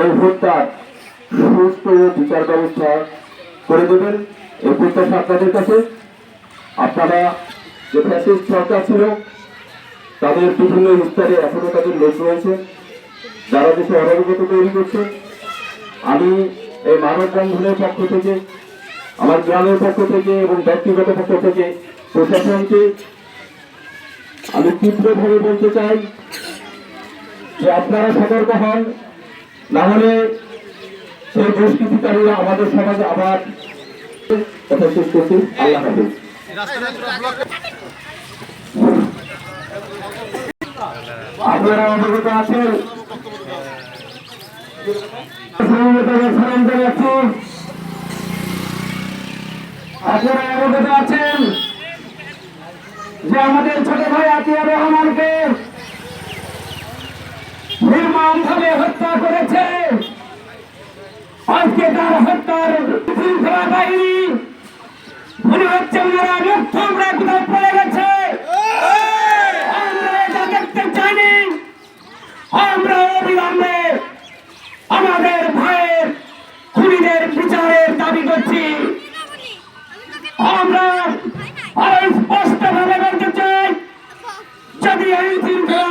এই হত্যার সুস্থ বিচার ব্যবস্থা করে দেবেন। এই প্রত্যাশা আপনাদের কাছে আপনারা যে ফ্যাসিস্ট সরকার ছিল, তাদের বিভিন্ন স্তরে এখনও তাদের লোক রয়েছে, যারা দেশে অরাজকতা তৈরি করছে। আমি এই মানববন্ধনের পক্ষ থেকে, আমার গ্রামের পক্ষ থেকে এবং ব্যক্তিগত পক্ষ থেকে প্রশাসনকে আমি তীব্রভাবে বলতে চাই যে আপনারা সতর্ক হন না হলে সেই দুষ্কৃতিকারীরা আমাদের সমাজে আবার কথা শেষ করছি। আল্লাহ হাফিজ। আপনারা অবগত আছেন? আপনারা অবগত আছেন যে আমাদের ছোট ভাই আতিয়া কীভাবে হত্যা করেছে। আজকে তার হত্যার শৃঙ্খলা বাহিনী মনে হচ্ছে ওনারা লক্ষ্য আমরা দেখতে চাইনি। আমরা অবিলম্বে ভাইয়ের, খুনিদের বিচারের দাবি করছি। আমরা আরও স্পষ্ট ভাবে বলতে চাই, যদি আইন শৃঙ্খলা